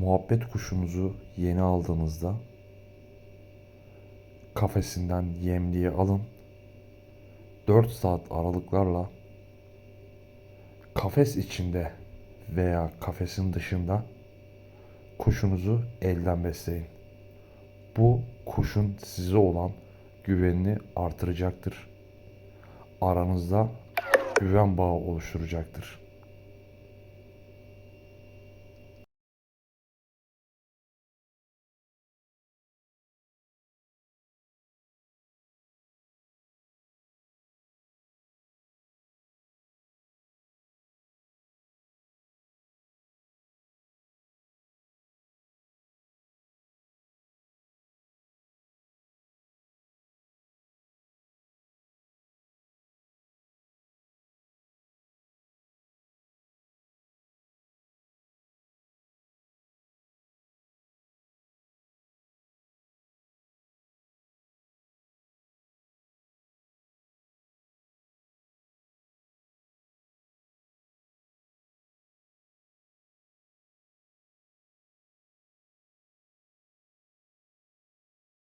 muhabbet kuşunuzu yeni aldığınızda kafesinden yemliği alın. 4 saat aralıklarla kafes içinde veya kafesin dışında kuşunuzu elden besleyin. Bu kuşun size olan güvenini artıracaktır. Aranızda güven bağı oluşturacaktır.